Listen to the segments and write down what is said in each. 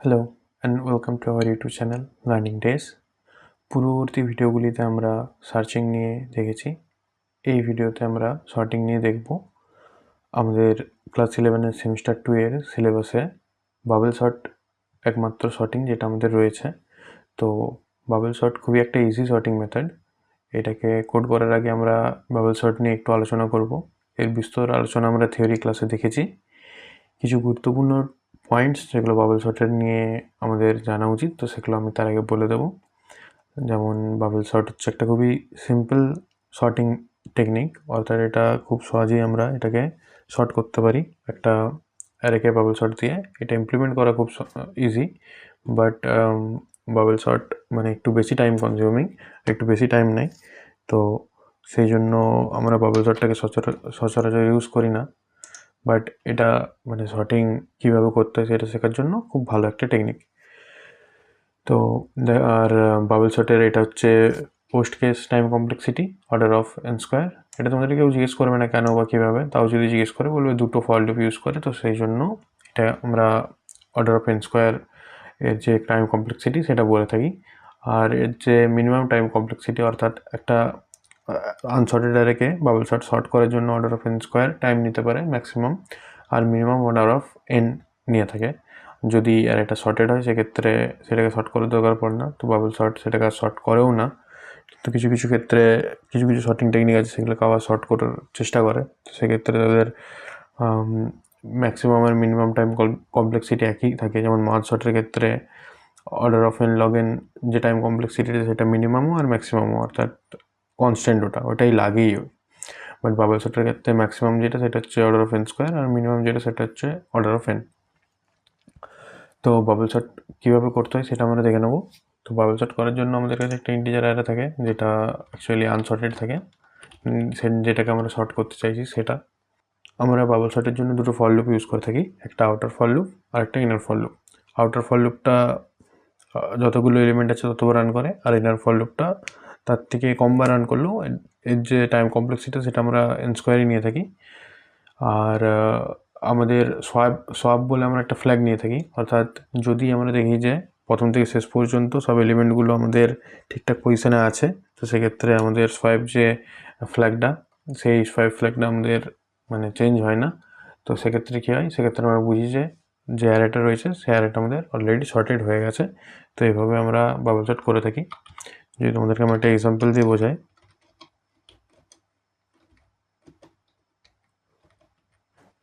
Hello and welcome to our YouTube channel learning days পূর্ববর্তী ভিডিওগুলিতে আমরা সার্চিং নিয়ে দেখেছি। এই ভিডিওতে আমরা শর্টিং নিয়ে দেখব। আমাদের ক্লাস ইলেভেনের সেমিস্টার টু এর সিলেবাসে বাবেল শর্ট একমাত্র শর্টিং যেটা আমাদের রয়েছে। তো বাবেল শর্ট খুবই একটা ইজি শর্টিং মেথড এটাকে কোড করার আগে আমরা বাবেল শর্ট নিয়ে একটু আলোচনা করব। এর বিস্তর আলোচনা আমরা থিওরি ক্লাসে দেখেছি। কিছু গুরুত্বপূর্ণ পয়েন্টস যেগুলো বাবল শটের নিয়ে আমাদের জানা উচিত, তো সেগুলো আমি তার আগে বলে দেবো। যেমন বাবল শট হচ্ছে একটা খুবই সিম্পল শর্টিং টেকনিক অর্থাৎ এটা খুব সহজেই আমরা এটাকে শর্ট করতে পারি। একটা অ্যারেকে বাবল শট দিয়ে এটা ইমপ্লিমেন্ট করা খুব ইজি বাট বাবল শট মানে একটু বেশি টাইম কনজিউমিং একটু বেশি টাইম নেয়। তো সেই জন্য আমরা বাবল সচরাচর সচরাচর ইউজ করি না। বাট এটা মানে শর্টিং কীভাবে করতে হয় সেটা শেখার জন্য খুব ভালো একটা টেকনিক তো আর বাবল শটের এটা হচ্ছে worst case time complexity order of n square এটা তোমাদের কেউ জিজ্ঞেস করবে না কেন বা কীভাবে, তাও যদি জিজ্ঞেস করে বলবে দুটো ফল লুপ ইউজ করে, তো সেই জন্য এটা আমরা অর্ডার অফ এন স্কোয়ার এর যে টাইম কমপ্লেক্সিটি সেটা বলে থাকি। আর এর যে মিনিমাম টাইম কমপ্লেক্সিটি অর্থাৎ একটা আনশর্টেড অ্যারেকে বাবল শট শর্ট করার জন্য order of n square time নিতে পারে ম্যাক্সিমাম আর মিনিমাম অর্ডার অফ এন নিয়ে থাকে। যদি আর অ্যারেটা শর্টেড হয়, সেক্ষেত্রে সেটাকে শর্ট করার দরকার পড়ে না। তো বাবল শর্ট সেটাকে আর শর্ট করেও না। কিন্তু কিছু কিছু ক্ষেত্রে কিছু কিছু শর্টিং টেকনিক আছে সেগুলোকে আবার শর্ট করার চেষ্টা করে। তো সেক্ষেত্রে তাদের ম্যাক্সিমাম আর মিনিমাম টাইম কমপ্লেক্সিটি একই থাকে। যেমন মার্চ শর্টের ক্ষেত্রে order of n log n যে টাইম কমপ্লেক্সিটি সেটা মিনিমামও আর ম্যাক্সিমামও অর্থাৎ কনস্ট্যান্ট ওটা, ওটাই লাগেই ওই। বাট বাবল শটের ক্ষেত্রে ম্যাক্সিমাম যেটা, সেটা হচ্ছে অর্ডার অফ এন স্কোয়ার আর মিনিমাম যেটা, সেটা হচ্ছে অর্ডার অফ এন তো বাবল শট কীভাবে করতে হয় সেটা আমরা দেখে নেব। তো বাবল শট করার জন্য আমাদের কাছে একটা ইন্টিজার অ্যারে থাকে, যেটা অ্যাকচুয়ালি আনশর্টেড থাকে। যেটাকে আমরা শর্ট করতে চাইছি, সেটা। আমরা বাবল শটের জন্য দুটো ফল লুপ ইউজ করে থাকি, একটা আউটার ফল লুপ আর একটা inner for loop outer for লুপটা যতগুলো এলিমেন্ট আছে ততবার রান করে, আর ইনার ফল লুপটা তার থেকে কম কমবার রান করলেও এর- যে টাইম কমপ্লেক্সিটি সেটা আমরা এন স্কোয়ারই নিয়ে থাকি। আর আমাদের সোয়াব সোয়াব বলে আমরা একটা ফ্ল্যাগ নিয়ে থাকি। অর্থাৎ যদি আমরা দেখি যে প্রথম থেকে শেষ পর্যন্ত সব এলিমেন্টগুলো আমাদের ঠিকঠাক পজিশনে আছে, তো সেক্ষেত্রে আমাদের সোয়াইপ যে ফ্ল্যাগটা সেই সোয়াইপ ফ্ল্যাগটা আমাদের মানে চেঞ্জ হয় না। তো সেক্ষেত্রে কী হয়? সেক্ষেত্রে আমরা বুঝি যে যে অ্যারেটা রয়েছে, সেই অ্যারেটা আমাদের অলরেডি শর্টেড হয়ে গেছে। তো এইভাবে আমরা বাবল করে থাকি। যদি তোমাদেরকে আমি একটা এক্সাম্পল দিয়ে বোঝাই।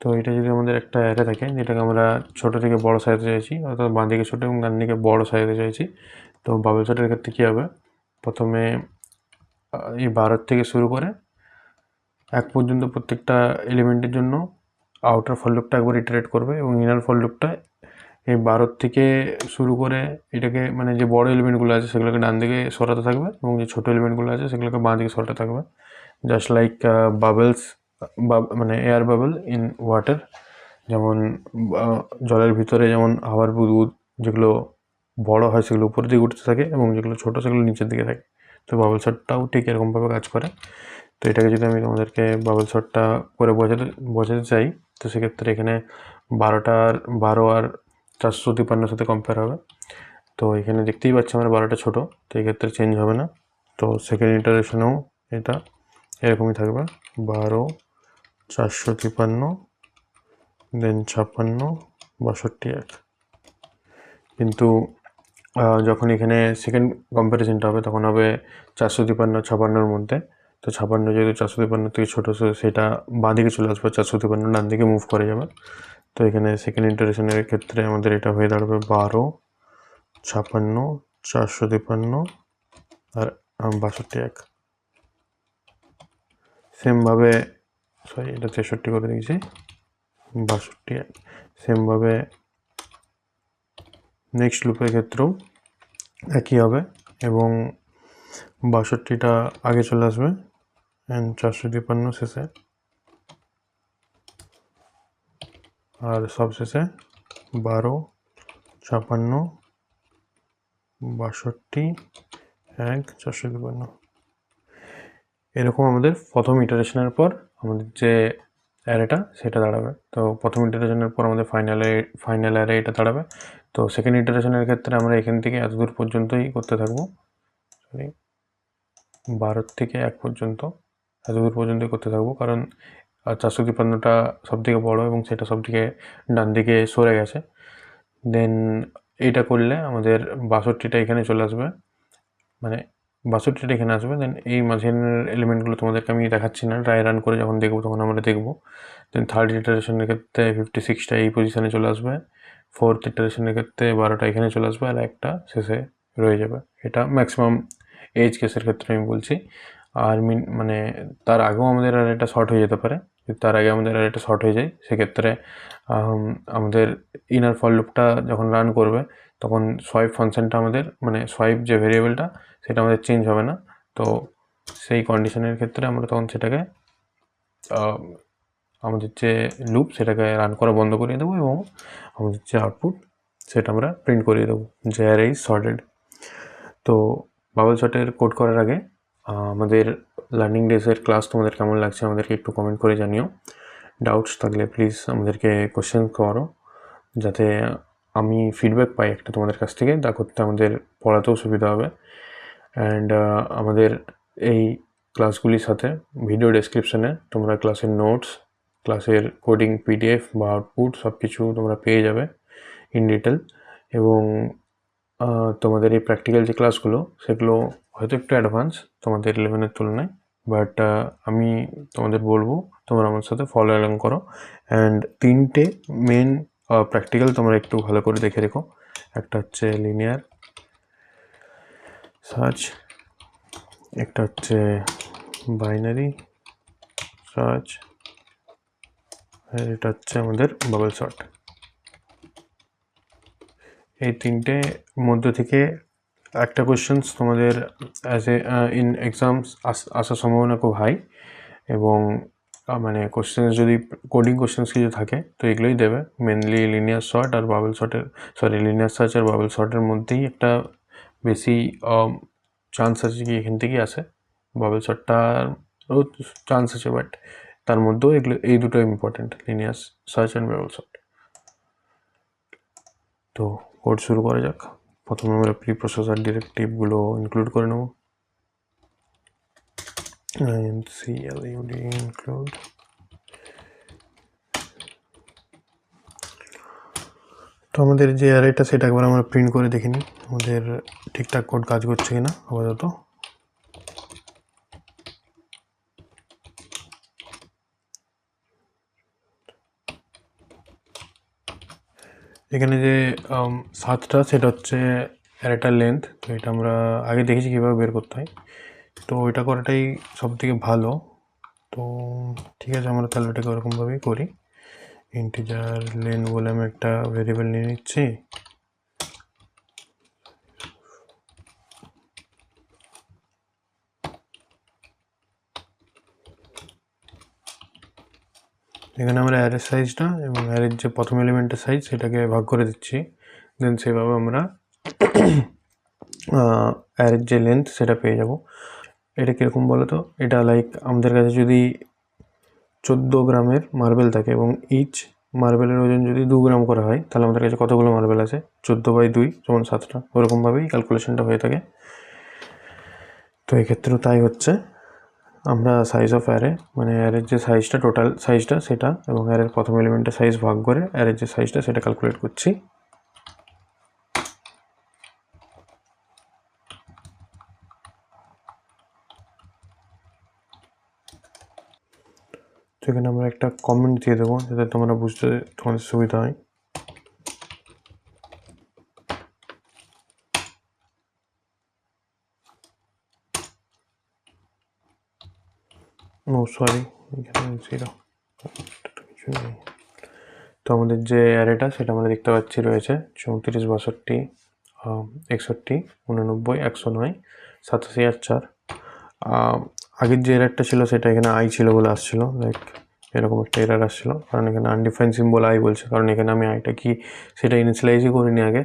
তো এটা যদি আমাদের একটা অ্যারে থাকে, যেটাকে আমরা ছোট থেকে বড় সাইজে চাইছি, অর্থাৎ বাঁ দিকে ছোটো এবং ডান দিকে বড় সাইজে চাইছি, তো বাবল শটের ক্ষেত্রে কী হবে? প্রথমে এই বারোর থেকে শুরু করে এক পর্যন্ত প্রত্যেকটা এলিমেন্টের জন্য আউটার ফল লুপটা একবার ইটারেট করবে এবং ইনার ফল লুপটা এই বারোর থেকে শুরু করে এটাকে মানে যে বড় এলিমেন্টগুলো আছে সেগুলোকে ডান দিকে সরাতে থাকবে এবং যে ছোটো এলিমেন্টগুলো আছে সেগুলোকে বাঁ দিকে সরাতে থাকবে। জাস্ট লাইক বাবলস মানে এয়ার বাবল ইন ওয়াটার যেমন জলের ভিতরে যেমন হাওয়ার বুদবুদ যেগুলো বড় হয় সেগুলো উপরের দিকে উঠতে থাকে এবং যেগুলো ছোটো সেগুলো নিচের দিকে থাকে। তো বাবল শটটাও ঠিক এরকমভাবে কাজ করে। তো এটাকে যদি আমি তোমাদেরকে বাবল শটটা করে বোঝাতে বোঝাতে চাই, তো সেক্ষেত্রে এখানে বারোটার, বারো আর চারশো তিপ্পান্নের সাথে কম্পেয়ার হবে। তো এখানে দেখতেই পাচ্ছি আমরা বারোটা ছোটো, তো এক্ষেত্রে চেঞ্জ হবে না। তো সেকেন্ড ইটারেশনেও এটা এরকমই থাকবে। বারো, চারশো তিপ্পান্ন দেন ছাপ্পান্ন, বাষট্টি এক। কিন্তু যখন এখানে সেকেন্ড কম্প্যারিজনটা হবে, তখন হবে চারশো তিপ্পান্ন ছাপান্নর মধ্যে। তো ছাপান্ন যেহেতু চারশো তিপ্পান্ন থেকে ছোটো সেটা বাঁ দিকে চলে আসবে, চারশো তিপ্পান্ন ডান দিকে মুভ করে যাবে। তো এখানে সেকেন্ড ইন্টারেশনের ক্ষেত্রে আমাদের এটা হয়ে দাঁড়াবে বারো, ছাপান্ন, চারশো তিপ্পান্ন আর বাষট্টি এক। সেমভাবে সরি এটা তেষট্টি করে দিয়েছি, বাষট্টি এক। সেমভাবে নেক্সট লুপের ক্ষেত্রেও একই হবে এবং বাষট্টিটা আগে চলে আসবে। চারশো তিপ্পান্ন শেষে। আর সব শেষে বারো, ছাপান্ন, বাষট্টি, এক চারশো তিপ্পান্ন এরকম আমাদের প্রথম ইটারেশনের পর আমাদের যে অ্যারেটা, সেটা দাঁড়াবে। তো প্রথম ইটারেশনের পর আমাদের ফাইনালে ফাইনাল অ্যারে এটা দাঁড়াবে। তো সেকেন্ড ইটারেশনের ক্ষেত্রে আমরা এখান থেকে এত দূর পর্যন্তই করতে থাকব। সরি বারোর থেকে এক পর্যন্ত। এত দূর পর্যন্তই করতে থাকব। কারণ চারশো তিপ্পান্নটা সব থেকে বড়ো এবং সেটা সব থেকে ডান দিকে সরে গেছে। দেন এইটা করলে আমাদের বাষট্টিটা এখানে চলে আসবে। মানে বাষট্টিটা এখানে আসবে। দেন এই মাঝখানের এলিমেন্টগুলো তোমাদেরকে আমি দেখাচ্ছি না। ড্রাই রান করে যখন দেখব তখন আমরা দেখব। দেন থার্ড ইটারেশনের ক্ষেত্রে ফিফটি সিক্সটা এই পজিশানে চলে আসবে। ফোর্থ ইটারেশনের ক্ষেত্রে বারোটা এখানে চলে আসবে। আর একটা শেষে রয়ে যাবে। এটা ম্যাক্সিমাম এজ কেসের ক্ষেত্রে আমি বলছি। আর মিন মানে তার আগেও আমাদের আর এটা শর্ট হয়ে যেতে পারে। যদি তার আগে আমাদের আর এটা শর্ট হয়ে যায়, সেক্ষেত্রে আমাদের ইনার ফল লুপটা যখন রান করবে, তখন সোয়াইপ ফাংশনটা আমাদের মানে সোয়াইপ যে ভেরিয়েবলটা সেটা আমাদের চেঞ্জ হবে না। তো সেই কন্ডিশনের ক্ষেত্রে আমরা তখন সেটাকে আমাদের যে লুপ সেটাকে রান করা বন্ধ করিয়ে দেবো এবং আমাদের যে আউটপুট সেটা আমরা প্রিন্ট করিয়ে দেবো, যে আর এই সর্টেড তো বাবল শটের কোড করার আগে আমাদের লার্নিং ডেজের ক্লাস তোমাদের কেমন লাগছে আমাদেরকে একটু কমেন্ট করে জানিও। ডাউটস থাকলে প্লিজ আমাদেরকে কোশ্চেন করো। যাতে আমি ফিডব্যাক পাই একটা তোমাদের কাছ থেকে, তা করতে আমাদের পড়াতেও সুবিধা হবে। অ্যান্ড আমাদের এই ক্লাসগুলির সাথে ভিডিও ডেসক্রিপশনে তোমরা ক্লাসের নোটস ক্লাসের কোডিং পিডিএফ বা আউটপুট সব কিছু তোমরা পেয়ে যাবে ইন ডিটেল এবং তোমাদের এই প্র্যাকটিক্যাল যে ক্লাসগুলো সেগুলো হয়তো একটু অ্যাডভান্স তোমাদের ইলেভেনের তুলনায় বাট আমি তোমাদের বলব, তোমরা আমার সাথে ফলো অ্যালং করো অ্যান্ড তিনটে মেন প্র্যাকটিক্যাল তোমরা একটু ভালো করে দেখে রেখো। একটা হচ্ছে লিনিয়ার সার্চ একটা হচ্ছে বাইনারি সার্চ এটা হচ্ছে আমাদের বাবল শট এই তিনটে মধ্য থেকে একটা কোয়েশ্চেন্স তোমাদের অ্যাজ এ ইন এক্সামস আসার সম্ভাবনা খুব হাই এবং মানে কোশ্চেন্স যদি কোডিং কোশ্চেন্স কিছু থাকে, তো এগুলোই দেবে। মেনলি লিনিয়ার শর্ট আর বাবল শর্টের সরি লিনিয়ার সার্চ আর বাবল শর্টের মধ্যেই একটা বেশি চান্স আছে কি এখান থেকেই আসে। বাবল শটটারও চান্স আছে বাট তার মধ্যেও এগুলো, এই দুটো important linear search and bubble sort তো কোড শুরু করা যাক। প্রথমে আমরা প্রি প্রসেসর ডিরেক্টিভগুলো ইনক্লুড করে নেব। Include তো আমাদের যে অ্যারেটা সেটা একবার আমরা প্রিন্ট করে দেখিনি আমাদের ঠিকঠাক কোড কাজ করছে কিনা, আপাতত। এখানে যে সাতটা, সেটা হচ্ছে একটা লেন্থ তো এটা আমরা আগে দেখেছি কীভাবে বের করতে হয়। তো এটা করাটাই সব থেকে ভালো। তো ঠিক আছে, আমরা তাহলে ওটাকে ওরকমভাবেই করি। ইন্টিজার লেন বলে আমি একটা ভেরিয়েবল নিয়ে নিচ্ছি। এখানে আমরা অ্যারের সাইজটা এবং অ্যারের যে প্রথম এলিমেন্টের সাইজ সেটাকে ভাগ করে দিচ্ছি। দেন সেভাবে আমরা অ্যারের যে লেন্থ সেটা পেয়ে যাব। এটা কীরকম বলো তো এটা লাইক আমাদের কাছে যদি চোদ্দ গ্রামের মার্বেল থাকে এবং ইচ মার্বেলের ওজন যদি দু গ্রাম করা হয়, তাহলে আমাদের কাছে কতগুলো মার্বেল আছে? চোদ্দ বাই দুই যেমন সাতটা। ওরকমভাবেই ক্যালকুলেশনটা হয়ে থাকে। তো এক্ষেত্রেও তাই হচ্ছে। আমরা সাইজ অফ অ্যারে মানে অ্যারের যে সাইজটা টোটাল সাইজটা সেটা এবং অ্যারের প্রথম এলিমেন্টের সাইজ ভাগ করে অ্যারের যে সাইজটা সেটা ক্যালকুলেট করছি। তো এখানে আমরা একটা কমেন্ট দিয়ে দেবো, যাতে তোমরা বুঝতে, তোমাদের সুবিধা হয়। সরি জিরো কিছু নেই। তো আমাদের যে অ্যারেটা সেটা আমরা দেখতে পাচ্ছি রয়েছে চৌত্রিশ বাষট্টি একষট্টি, উননব্বই, একশো নয়, সাতাশি আর চার। আগের যে এরারটা ছিল, সেটা এখানে আই ছিল বলে আসছিল। লাইক এরকম একটা এরার আসছিল। কারণ এখানে আনডিফাইন সিম্বল আই বলছে। কারণ এখানে আমি আইটা কি, সেটা ইনিশিয়ালাইজই করিনি আগে।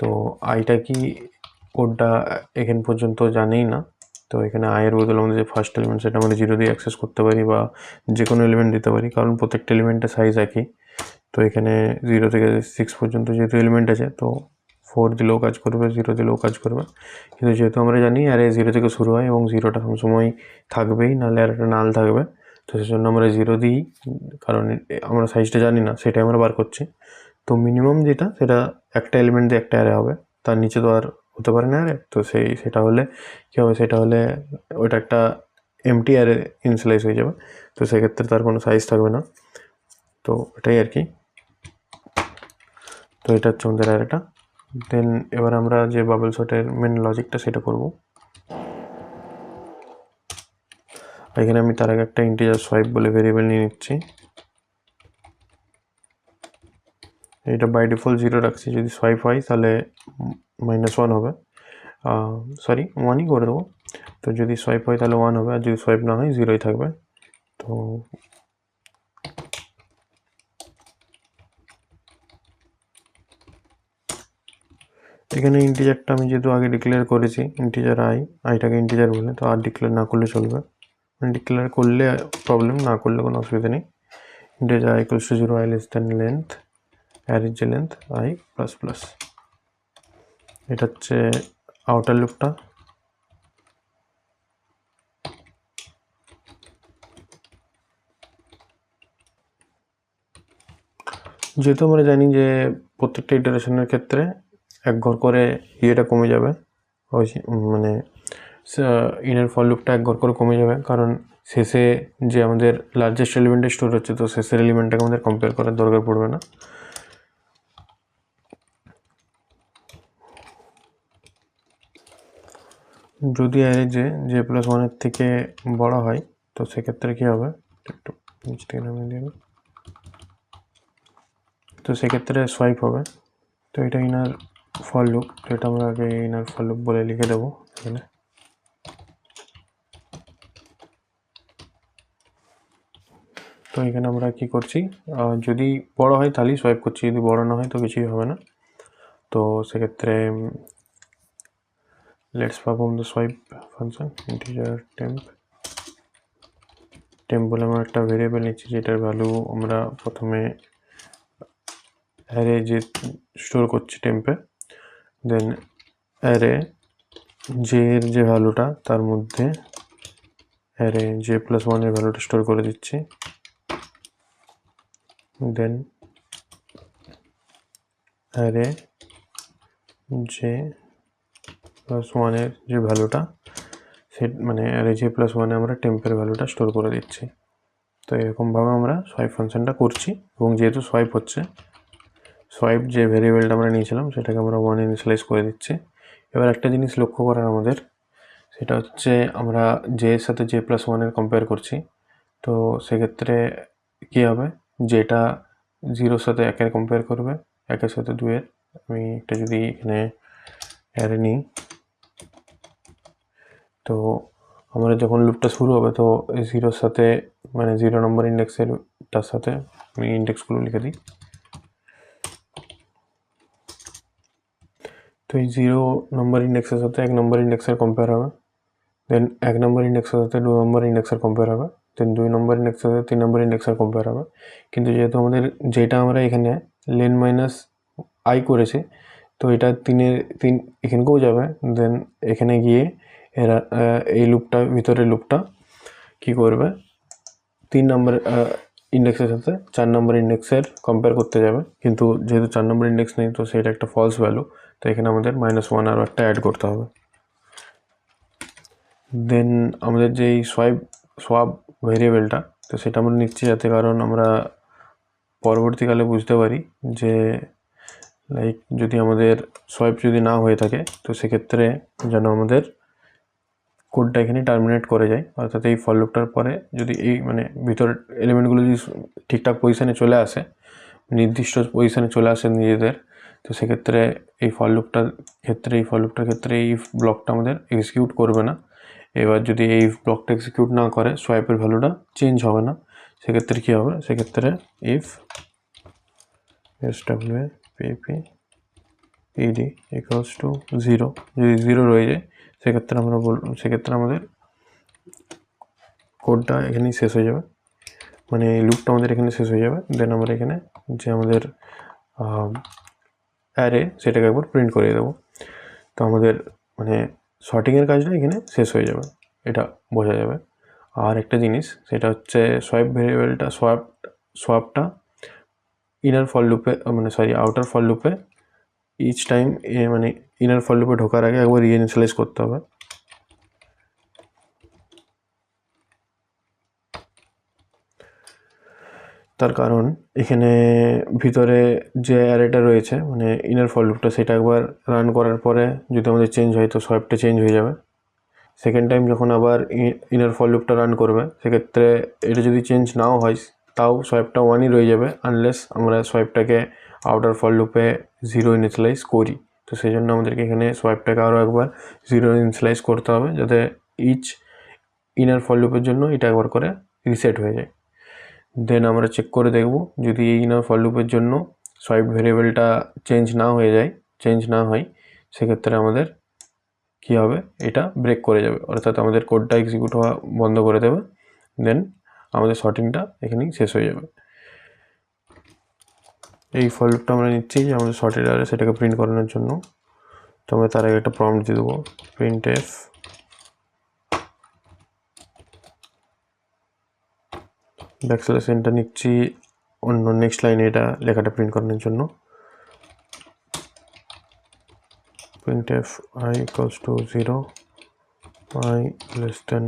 তো আইটা কি কোডটা এখান পর্যন্ত জানেই না। তো এখানে আয়ের বদলে আমাদের যে ফার্স্ট এলিমেন্ট সেটা আমরা জিরো দিয়ে অ্যাক্সেস করতে পারি বা যে কোনো এলিমেন্ট দিতে পারি, কারণ প্রত্যেকটা এলিমেন্টের সাইজ একই। তো এখানে জিরো থেকে সিক্স পর্যন্ত যেহেতু এলিমেন্ট আছে, তো ফোর দিলেও কাজ করবে জিরো দিলেও কাজ করবে। কিন্তু যেহেতু আমরা জানি আরে জিরো থেকে শুরু হয় এবং জিরোটা সবসময় থাকবেই, নাহলে আর একটা নাল থাকবে। তো সেজন্য আমরা জিরো দিই, কারণ আমরা সাইজটা জানি না, সেটাই আমরা বার করছি। তো মিনিমাম যেটা, সেটা একটা এলিমেন্ট দিয়ে একটা অ্যারে হবে, তার নিচে তো আর হতে পারে না অ্যারে তো সেই, সেটা হলে কী হবে? সেটা হলে ওইটা একটা এমটি অ্যারে ইনসিলাইজ হয়ে যাবে। তো সেক্ষেত্রে তার কোনো সাইজ থাকবে না। তো এটাই আর কি। তো এটা হচ্ছে আমাদের অ্যারেটা দেন এবার আমরা যে বাবল শটের মেন লজিকটা সেটা করব। এখানে আমি তার আগে একটা ইন্টিজার সোয়াইপ বলে ভেরিয়েবল নিয়ে নিচ্ছি। এটা বাই ডিফল্ট জিরো রাখছি। যদি সোয়াইপ হয় তাহলে মাইনাস ওয়ান হবে। সরি ওয়ানই করে দেবো। তো যদি সোয়াইপ হয় তাহলে ওয়ান হবে, আর যদি সোয়াইপ না হয় জিরোই থাকবে। তো এখানে ইন্টিজারটা আমি যেহেতু আগে ডিক্লেয়ার করেছি ইন্টিজার আই আইটাকে ইন্টিজার বলে, তো আর ডিক্লেয়ার না করলে চলবে। ডিক্লেয়ার করলে প্রবলেম না করলে কোনো অসুবিধা নেই। Integer i equals to zero i less than length অ্যারের যে লেন্থ আই প্লাস প্লাস এটা হচ্ছে আউটার লুপটা যেহেতু আমরা জানি যে প্রত্যেকটা ইটারেশনের ক্ষেত্রে এক ঘর করে ইয়েটা কমে যাবে মানে ইনার ফল লুপটা এক ঘর করে কমে যাবে, কারণ শেষে যে আমাদের লার্জেস্ট এলিমেন্টে স্টোর হচ্ছে, তো শেষের এলিমেন্টটাকে আমাদের কম্পেয়ার করার দরকার পড়বে না। যদি অ্যারে যে জে প্লাস ওয়ানের থেকে বড় হয়, তো সেক্ষেত্রে কী হবে? একটু নিচ থেকে নামিয়ে দিই। তো সেক্ষেত্রে সোয়াইপ হবে। তো এটা ইনার ফল লুপ তো এটা আমরা আগে ইনার ফল লুপ বলে লিখে দেবো এখানে। তো এখানে আমরা কি করছি? যদি বড় হয় তাহলেই সোয়াইপ করছি, যদি বড় না হয় তো কিছুই হবে না। তো সেক্ষেত্রে let's perform the swap function integer temp temp বলে আমরা একটা ভেরিয়েবল নিচ্ছি যেটার ভ্যালু আমরা প্রথমে অ্যারে যে স্টোর করছি টেম্পে দেন অ্যারে জে এর যে ভ্যালুটা তার মধ্যে অ্যারে জে প্লাস ওয়ানের ভ্যালুটা স্টোর করে দিচ্ছি। দেন অ্যারে জে প্লাস ওয়ানের যে ভ্যালুটা সে মানে অ্যারে জে প্লাস ওয়ানে আমরা টেম্পের ভ্যালুটা স্টোর করে দিচ্ছি। তো এরকমভাবে আমরা সোয়াইপ ফাংশনটা করছি এবং যেহেতু সোয়াইপ হচ্ছে সোয়াইপ যে ভেরিয়েবলটা আমরা নিয়েছিলাম, সেটাকে আমরা ওয়ান ইনিশিয়ালাইজ করে দিচ্ছি। এবার একটা জিনিস লক্ষ্য করার আমাদের, সেটা হচ্ছে আমরা জে এর সাথে জে প্লাস ওয়ানের কম্পেয়ার করছি। তো সেক্ষেত্রে কী হবে? যেটা জিরোর সাথে একের কম্পেয়ার করবে, একের সাথে দুয়ের আমি একটা যদি এখানে অ্যারে নিই তো আমাদের যখন লুপটা শুরু হবে, তো এই জিরোর সাথে মানে জিরো নম্বর ইন্ডেক্সের তার সাথে আমি ইন্ডেক্সগুলো লিখে দিই। তো এই জিরো নম্বর ইন্ডেক্সের সাথে এক নম্বর ইন্ডেক্সের কম্পেয়ার হবে। দেন এক নম্বর ইন্ডেক্সের সাথে দু নম্বর ইন্ডেক্সের কম্পেয়ার হবে। দেন দুই নম্বর ইন্ডেক্সের সাথে তিন নম্বর ইন্ডেক্সের কম্পেয়ার হবে। কিন্তু যেহেতু আমাদের, যেটা আমরা এখানে লেন মাইনাস আই করেছি, তো এটা তিনের, তিন এখানকেও যাবে। দেন এখানে গিয়ে এরা এই লুপটা ভিতরের লুপটা কি করবে? তিন নম্বর ইন্ডেক্সের সাথে চার নম্বর ইন্ডেক্সের কম্পেয়ার করতে যাবে। কিন্তু যেহেতু চার নম্বর ইন্ডেক্স নেই, তো সেটা একটা ফলস ভ্যালু তো এখানে আমাদের মাইনাস ওয়ান আরও একটা অ্যাড করতে হবে। দেন আমাদের যে এই সোয়াইপ সোয়াব ভেরিয়েবলটা তো সেটা আমরা নিচ্ছি যাতে কারণ আমরা পরবর্তীকালে বুঝতে পারি যে লাইক যদি আমাদের সোয়াইপ যদি না হয়ে থাকে, তো সেক্ষেত্রে যেন আমাদের কোডটা এখানে টার্মিনেট করে যায়, অর্থাৎ এই ফল লুপটার পরে যদি এই মানে ভিতরের এলিমেন্টগুলো যদি ঠিকঠাক পজিশানে চলে আসে, নির্দিষ্ট পজিশানে চলে আসে নিজেদের, তো সেক্ষেত্রে এই ফল লুপটার ক্ষেত্রে, এই ফল লুপটার ক্ষেত্রে এই ব্লকটা আমাদের এক্সিকিউট করবে না। এবার যদি এই ব্লকটা এক্সিকিউট না করে সোয়াইপের ভ্যালুটা চেঞ্জ হবে না। সেক্ষেত্রে কী হবে? সেক্ষেত্রে if S W PP ED equals to zero যদি জিরো রয়ে যায় সেক্ষেত্রে আমরা বল, সেক্ষেত্রে আমাদের কোডটা এখানেই শেষ হয়ে যাবে। মানে লুপটা আমাদের এখানে শেষ হয়ে যাবে। দেন আমরা এখানে যে আমাদের অ্যারে সেটাকে একবার প্রিন্ট করিয়ে দেবো। তো আমাদের মানে শর্টিংয়ের কাজটা এখানে শেষ হয়ে যাবে। এটা বোঝা যাবে। আর একটা জিনিস, সেটা হচ্ছে সোয়াইপ ভেরিয়েবলটা সোয়াপ সোয়াপটা ইনার ফল লুপে মানে সরি আউটার ফল লুপে ইচ টাইম এ মানে ইনার ফল লুপে ঢোকার আগে একবার রিইনিশিয়ালাইজ করতে হবে। তার কারণ এখানে ভিতরে যে অ্যারেটা রয়েছে মানে ইনার ফল লুপটা সেটা একবার রান করার পরে যদি আমাদের চেঞ্জ হয়, তো সোয়াইপটা চেঞ্জ হয়ে যাবে। সেকেন্ড টাইম যখন আবার ইনার ফল লুপটা রান করবে, সেক্ষেত্রে এটা যদি চেঞ্জ নাও হয়, তাও সোয়াইপটা ওয়ানই রয়ে যাবে আনলেস আমরা সোয়াইপটাকে আউটার ফল লুপে জিরো ইনিশিয়ালাইজ করি। তো সেই জন্য আমাদেরকে এখানে সোয়াইপটাকে আরও একবার জিরো ইনিশিয়ালাইজ করতে হবে যাতে ইচ ইনার ফল লুপের জন্য এটা একবার করে রিসেট হয়ে যায়। দেন আমরা চেক করে দেখব যদি এই ইনার ফল লুপের জন্য সোয়াইপ ভেরিয়েবলটা চেঞ্জ না হয়ে যায় চেঞ্জ না হয়, সেক্ষেত্রে আমাদের কী হবে? এটা ব্রেক করে যাবে। অর্থাৎ আমাদের কোডটা এক্সিকিউট হওয়া বন্ধ করে দেবে। দেন আমাদের শর্টিংটা এখানেই শেষ হয়ে যাবে। এই ফলটা আমরা নিচ্ছি যে আমাদের শর্টেড আরে সেটাকে প্রিন্ট করানোর জন্য। তো আমরা তার আগে একটা প্রম্পট দিয়ে দেবো। প্রিন্ট এফ ব্যাকসেলেশনটা নিচ্ছি। অন্য নেক্সট লাইনে এটা লেখাটা প্রিন্ট করানোর জন্য। Print f i equals to zero i less than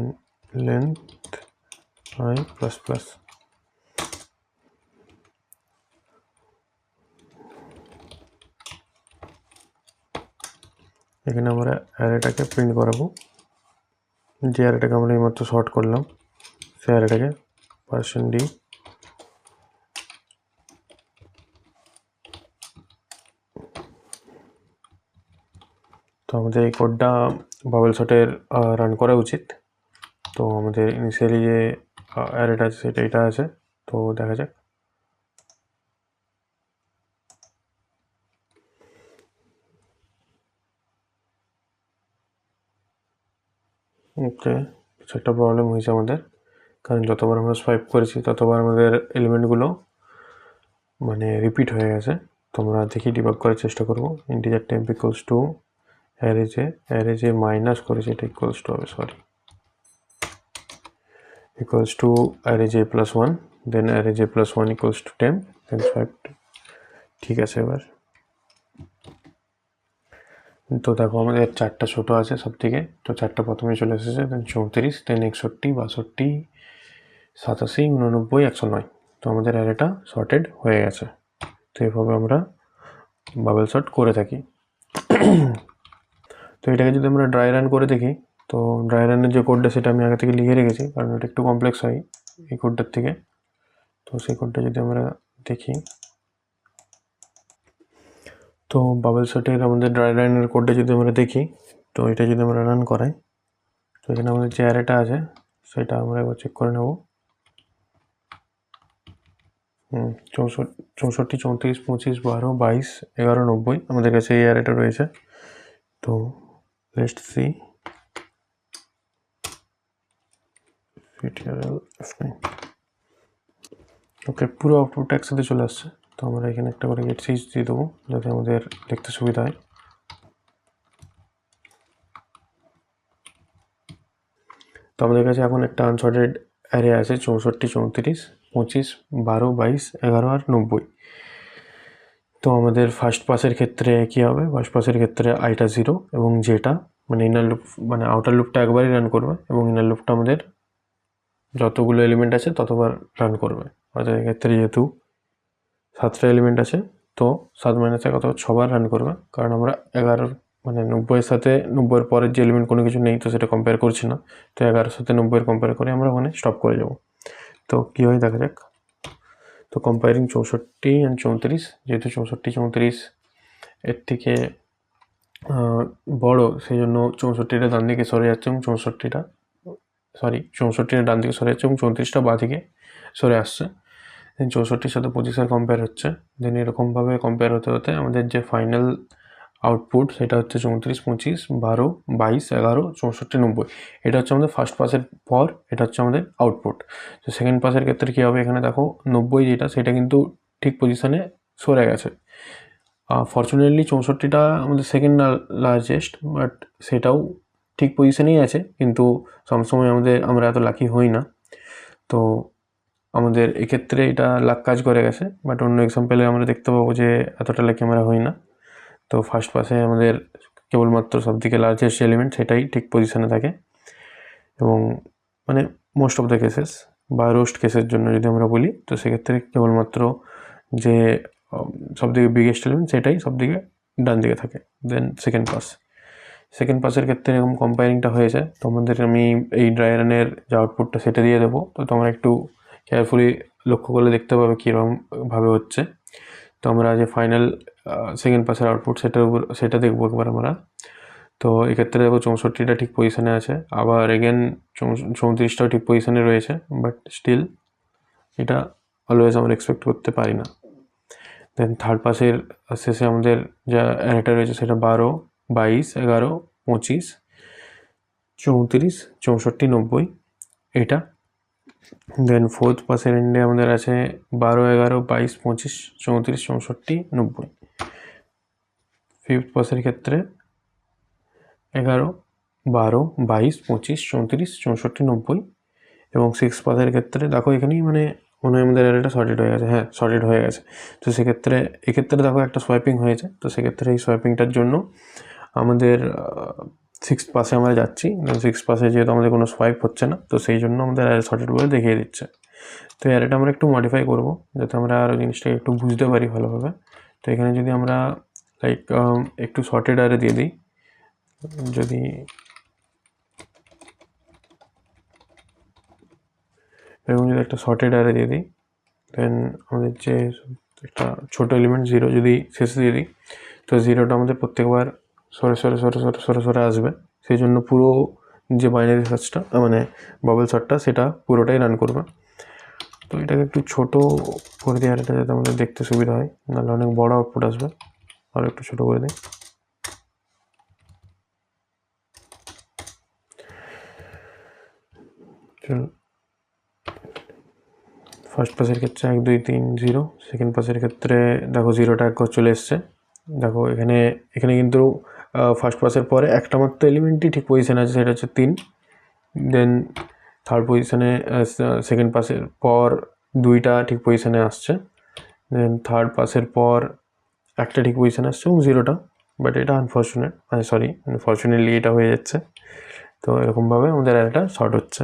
length i plus plus এখানে আমরা অ্যারেটাকে প্রিন্ট করাবো। যে অ্যারেটাকে আমরা এইমাত্র শর্ট করলাম, সেই অ্যারেটাকে পার্সেন্ট ডি তো আমাদের এই কোডটা বাবল শটের রান করা উচিত। তো আমাদের ইনিশিয়ালি যে অ্যারেটা আছে, সেটা এটা আছে। তো দেখা যাক। ওকে, কিছু একটা প্রবলেম হয়েছে আমাদের। কারণ যতবার আমরা সোয়াইপ করেছি, ততবার আমাদের এলিমেন্টগুলো মানে রিপিট হয়ে গেছে। তোমরা দেখি ডিবাগ করার চেষ্টা করব। Integer temp equals to array j array j minus করেছে, এটা ইকুয়ালস টু হবে sorry equals to array j plus 1 then array j plus 1 equals to 10 then swipe ঠিক আছে এবার। তো দেখো আমাদের চারটা ছোটো আছে সব থেকে তো চারটা প্রথমে চলে এসেছে দেন চৌত্রিশ দেন একষট্টি, বাষট্টি, সাতাশি, উননব্বই, একশো নয়। তো আমাদের অ্যারেটা শর্টেড হয়ে গেছে। তো এভাবে আমরা বাবেল শর্ট করে থাকি। তো এটাকে যদি আমরা ড্রাই রান করে দেখি, তো ড্রাই রানের যে কোডটা সেটা আমি আগে থেকে লিখে রেখেছি, কারণ এটা একটু কমপ্লেক্স হয় এই কোডটার থেকে। তো সেই কোডটা যদি আমরা দেখি তো বাবেল শটের আমাদের ড্রাই রানের কোডটা যদি আমরা দেখি, তো এটা যদি আমরা রান করাই, তো এখানে আমাদের যে অ্যারেটা আছে, সেটা আমরা একবার চেক করে নেব। হুম চৌষট্টি চৌষট্টি, চৌত্রিশ, পঁচিশ, বারো, বাইশ, এগারো, নব্বই আমাদের কাছে এই অ্যারেটা রয়েছে। তো লেস্ট সি ওকে পুরো আউটপুটটা একসাথে চলে আসছে। তো আমরা এখানে একটা করে গেট সিজ দিয়ে দেবো, যাতে আমাদের দেখতে সুবিধা হয়। তো আমাদের কাছে এখন একটা আনসর্টেড অ্যারে আছে, চৌষট্টি, চৌত্রিশ, পঁচিশ, বারো, বাইশ, এগারো আর নব্বই। তো আমাদের ফার্স্ট পাসের ক্ষেত্রে কী হবে? ফার্স্ট পাসের ক্ষেত্রে আইটা জিরো এবং যেটা মানে ইনার লুপ মানে আউটার লুপটা একবারই রান করবে এবং ইনার লুপটা আমাদের যতগুলো এলিমেন্ট আছে ততবার রান করবে। অর্থাৎ এক্ষেত্রে যেহেতু সাতটা এলিমেন্ট আছে। তো সাত মাইনাস এক অথবা ছবার রান করবে। কারণ আমরা এগারোর মানে নব্বইয়ের সাথে নব্বইয়ের পরের যে এলিমেন্ট কোনো কিছু নেই, তো সেটা কম্পেয়ার করছি না। তো এগারোর সাথে নব্বইয়ের কম্পেয়ার করে আমরা ওখানে স্টপ করে যাব। তো কী হয় দেখা যাক। তো কম্পেয়ারিং চৌষট্টি অ্যান্ড চৌত্রিশ, যেহেতু চৌষট্টি, চৌত্রিশ এর থেকে বড় সেই জন্য চৌষট্টিটা ডান দিকে সরে যাচ্ছে এবং চৌষট্টিটা সরি চৌষট্টিটা ডান দিকে সরে যাচ্ছে এবং চৌত্রিশটা বাঁ দিকে সরে আসছে। চৌষট্টির সাথে পঁচিশের কম্পেয়ার হচ্ছে। দেন এরকমভাবে কম্পেয়ার হতে হতে আমাদের যে ফাইনাল আউটপুট সেটা হচ্ছে চৌত্রিশ, পঁচিশ, বারো, বাইশ, এগারো, চৌষট্টি, নব্বই। এটা হচ্ছে আমাদের ফার্স্ট পাসের পর, এটা হচ্ছে আমাদের আউটপুট তো সেকেন্ড পাসের ক্ষেত্রে কী হবে? এখানে দেখো নব্বই যেটা, সেটা কিন্তু ঠিক পজিশানে সরে গেছে। ফর্চুনেটলি চৌষট্টিটা আমাদের সেকেন্ড লার্জেস্ট বাট সেটাও ঠিক পজিশানেই আছে। কিন্তু সবসময় আমাদের, আমরা এত লাকি হই না। তো আমাদের এক্ষেত্রে এটা লাক কাজ করে গেছে বাট অন্য এক্সাম্পলে আমরা দেখতে পাবো যে এতটা লাকি আমরা হই না। তো ফার্স্ট পাসে আমাদের কেবলমাত্র সবথেকে লার্জেস্ট এলিমেন্ট সেটাই ঠিক পজিশনে থাকে। এবং মানে মোস্ট অফ দ্য কেসেস বা রোস্ট কেসের জন্য যদি আমরা বলি, তো সেক্ষেত্রে কেবলমাত্র যে সবথেকে বিগেস্ট এলিমেন্ট সেটাই সবথেকে ডান দিকে থাকে দেন সেকেন্ড পাস সেকেন্ড পাসের ক্ষেত্রে এরকম কম্পায়ারিংটা হয়েছে তোমাদের আমি এই ড্রাই রানের যে আউটপুটটা সেটা দিয়ে দেবো, তো তোমরা একটু কেয়ারফুলি লক্ষ্য করলে দেখতে পাবে কীরকমভাবে হচ্ছে। তো আমরা যে ফাইনাল সেকেন্ড পাসের আউটপুট সেটার উপর, সেটা দেখব একবার আমরা। তো এক্ষেত্রে দেখো চৌষট্টিটা ঠিক পজিশানে আছে। আবার এগেন চৌত্রিশটাও ঠিক পজিশানে রয়েছে বাট স্টিল এটা অলওয়েজ আমরা এক্সপেক্ট করতে পারি না। দেন থার্ড পাসের শেষে আমাদের যা অ্যারেটা রয়েছে সেটা বারো, বাইশ, এগারো, পঁচিশ, চৌত্রিশ, চৌষট্টি, নব্বই, এটা দেন ফোর্থ পাসের এন্ডে আমাদের আছে বারো, এগারো, বাইশ, পঁচিশ, চৌত্রিশ, চৌষট্টি, নব্বই। ফিফথ পাসের ক্ষেত্রে এগারো, বারো, বাইশ, পঁচিশ, চৌত্রিশ, চৌষট্টি, নব্বই এবং সিক্স পাসের ক্ষেত্রে দেখো এখানেই মানে মনে হয় আমাদের অ্যারেটা সর্টেড হয়ে গেছে। হ্যাঁ সর্টেড হয়ে গেছে। তো সেক্ষেত্রে, এক্ষেত্রে দেখো একটা সোয়াইপিং হয়েছে। তো সেক্ষেত্রে এই সোয়াইপিংটার জন্য আমাদের সিক্স পাসে আমরা যাচ্ছি। সিক্স পাসে যেহেতু আমাদের কোনো সোয়াইপ হচ্ছে না, তো সেই জন্য আমাদের অ্যারে সর্টেড বলে দেখিয়ে দিচ্ছে। তো অ্যারেটা আমরা একটু মডিফাই করব, যাতে আমরা আরও জিনিসটাকে একটু বুঝতে পারি ভালোভাবে। তো এখানে যদি আমরা লাইক একটু শর্টেড আরে দিয়ে দিই, যদি এরকম যদি একটা শর্টেড আরে দিয়ে দিই দেন আমাদের যে একটা ছোটো এলিমেন্ট জিরো যদি শেষে দিয়ে দিই, তো জিরোটা আমাদের প্রত্যেকবার সরে সরে সরে সরে সরে সরে আসবে। সেই জন্য পুরো যে বাইনারি সার্চটা মানে বাবল শটটা সেটা পুরোটাই রান করবে। তো এটাকে একটু ছোট করে দিয়ে আর এটা যাতে আমাদের দেখতে সুবিধা হয়। নাহলে অনেক বড় আউটপুট আসবে। আর একটু ছোট করে দিই। ফার্স্ট পাসের ক্ষেত্রে এক, দুই, তিন জিরো সেকেন্ড পাসের ক্ষেত্রে দেখো জিরোটা এক চলে এসছে। দেখো এখানে এখানে কিন্তু ফার্স্ট পাসের পরে একটা মাত্র এলিমেন্টই ঠিক পজিশানে আছে, সেটা হচ্ছে তিন। দেন থার্ড পজিশানে সেকেন্ড পাসের পর দুইটা ঠিক পজিশানে আসছে। দেন থার্ড পাসের পর একটা ঠিক পজিশানে আসছে এবং জিরোটা বাট এটা আনফর্চুনেট মানে সরি আনফর্চুনেটলি এটা হয়ে যাচ্ছে। তো এরকমভাবে আমাদের অ্যারেটা শর্ট হচ্ছে।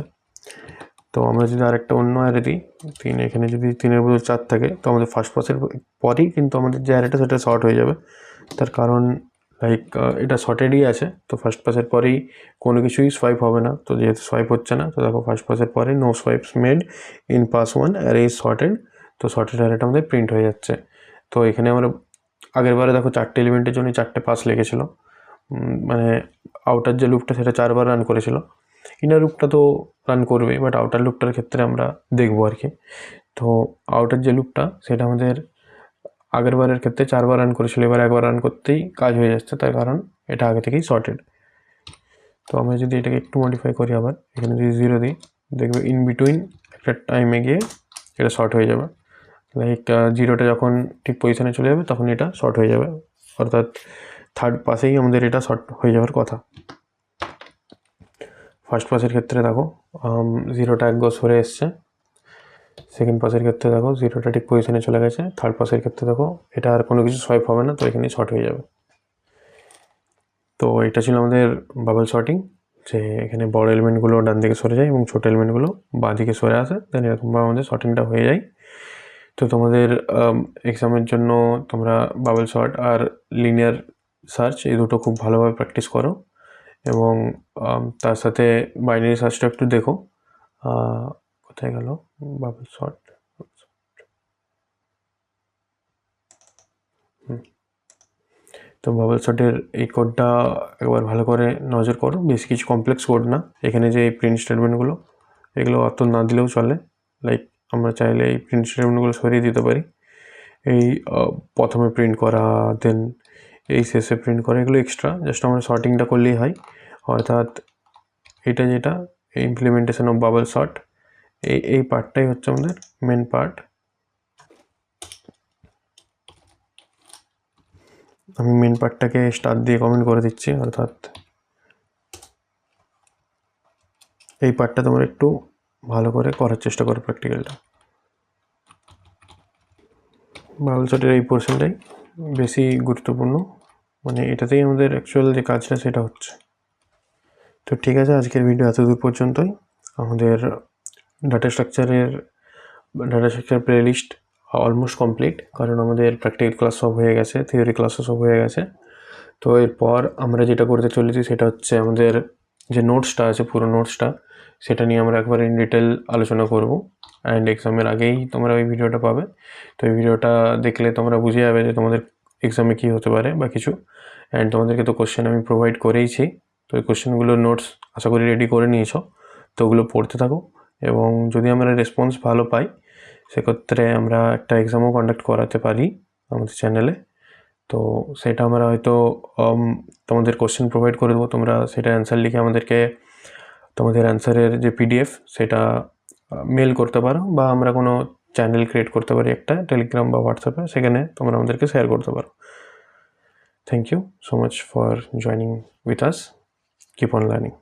তো আমরা যদি আরেকটা অন্য অ্যারে দিই, তিন, এখানে যদি তিনের বদল চার থাকে, তো আমাদের ফার্স্ট পাসের পরেই কিন্তু আমাদের যে অ্যারেটা সেটা শর্ট হয়ে যাবে। তার কারণ লাইক এটা শর্টেডই আছে, তো ফার্স্ট পাসের পরেই কোনো কিছুই সোয়াইপ হবে না। তো যেহেতু সোয়াইপ হচ্ছে না, তো দেখো ফার্স্ট পাসের পরে no swaps made in pass one array is sorted তো শর্টেড অ্যারেটা আমাদের প্রিন্ট হয়ে যাচ্ছে। তো এখানে আমরা আগের বারে দেখো চারটে এলিমেন্টের জন্য চারটে পাস লেগেছিলো মানে আউটার যে লুপটা সেটা চারবার রান করেছিল। ইনার লুপটা তো রান করবে বাট আউটার লুপটার ক্ষেত্রে আমরা দেখব আর কি। তো আউটার যে লুপটা সেটা আমাদের আগের বারের ক্ষেত্রে চারবার রান করেছিল, এবার একবার রান করতেই কাজ হয়ে যাচ্ছে, তার কারণ এটা আগে থেকেই শর্টেড তো আমরা যদি এটাকে একটু মডিফাই করি আবার, এখানে যদি জিরো দিই, দেখবে ইন বিটুইন একটা টাইমে গিয়ে এটা শর্ট হয়ে যাবে। লাইক জিরোটা যখন ঠিক পজিশনে চলে যাবে, তখন এটা শর্ট হয়ে যাবে। অর্থাৎ থার্ড পাসেই আমাদের এটা শর্ট হয়ে যাওয়ার কথা। ফার্স্ট পাসের ক্ষেত্রে দেখো জিরোটা এক গজ সরে এসছে। সেকেন্ড পাসের ক্ষেত্রে দেখো জিরোটা ঠিক পজিশনে চলে গেছে থার্ড পাসের ক্ষেত্রে দেখো এটা আর কোনো কিছু সোয়াইপ হবে না, তো এখানেই শর্ট হয়ে যাবে। তো এটা ছিল আমাদের বাবল শর্টিং যে এখানে বড় এলিমেন্টগুলো ডান দিকে সরে যায় এবং ছোটো এলিমেন্টগুলো বাঁ দিকে সরে আসে দেন এরকমভাবে আমাদের শর্টিংটা হয়ে যায়। তো তোমাদের এক্সামের জন্য তোমরা বাবল শর্ট আর লিনিয়ার সার্চ এই দুটো খুব ভালোভাবে প্র্যাকটিস করো এবং তার সাথে বাইনারি সার্চটা একটু দেখো কোথায় গেল? বাবল শর্ট তো বাবল শটের এই কোডটা একবার ভালো করে নজর করো। বেশি কিছু কমপ্লেক্স কোড না। এখানে যে এই প্রিন্ট স্টেটমেন্টগুলো এগুলো অত না দিলেও চলে। লাইক আমরা চাইলে এই প্রিন্ট স্টেটমেন্টগুলো সরিয়ে দিতে পারি। এই প্রথমে প্রিন্ট করা দেন এই শেষে প্রিন্ট করা, এগুলো এক্সট্রা জাস্ট আমরা শর্টিংটা করলেই হয়। অর্থাৎ, এটা যেটা ইমপ্লিমেন্টেশন অফ বাবল শর্ট এই এই পার্টটাই হচ্ছে আমাদের মেন পার্ট আমি মেন পার্টটাকে স্টার দিয়ে কমেন্ট করে দিচ্ছি, অর্থাৎ এই পার্টটা তোমার একটু ভালো করে করার চেষ্টা করো প্র্যাকটিক্যালটা বাবল শটের এই পোর্শনটাই বেশি গুরুত্বপূর্ণ। মানে এটাতেই আমাদের অ্যাকচুয়াল যে কাজটা সেটা হচ্ছে। তো ঠিক আছে, আজকের ভিডিও এতদূর পর্যন্তই। আমাদের ডাটা স্ট্রাকচারের data structure playlist almost complete কারণ আমাদের প্র্যাকটিক্যাল ক্লাস সব হয়ে গেছে থিওরি ক্লাসও সব হয়ে গেছে। তো এরপর আমরা যেটা করতে চলেছি সেটা হচ্ছে আমাদের যে নোটসটা আছে, পুরো নোটসটা সেটা নিয়ে আমরা একবার ইন ডিটেল আলোচনা করব। অ্যান্ড এক্সামের আগেই তোমরা ওই ভিডিওটা পাবে। তো এই ভিডিওটা দেখলে তোমরা বুঝে যাবে যে তোমাদের এক্সামে কী হতে পারে বা কিছু। অ্যান্ড তোমাদেরকে তো কোশ্চেন আমি প্রোভাইড করেইছি। তো এই কোশ্চেনগুলোর নোটস আশা করি রেডি করে নিয়েছো। তো ওগুলো পড়তে থাকো। এবং যদি আমরা রেসপন্স ভালো পাই, সেক্ষেত্রে আমরা একটা এক্সামও কন্ডাক্ট করাতে পারি আমাদের চ্যানেলে তো সেটা আমরা হয়তো তোমাদের কোশ্চেন প্রোভাইড করে দেবো। তোমরা সেটা অ্যান্সার লিখে আমাদেরকে, তোমাদের অ্যান্সারের যে পিডিএফ সেটা মেল করতে পারো বা আমরা কোনো চ্যানেল ক্রিয়েট করতে পারি একটা টেলিগ্রাম বা হোয়াটসঅ্যাপে সেখানে তোমরা আমাদেরকে শেয়ার করতে পারো। Thank you so much for joining with us keep on learning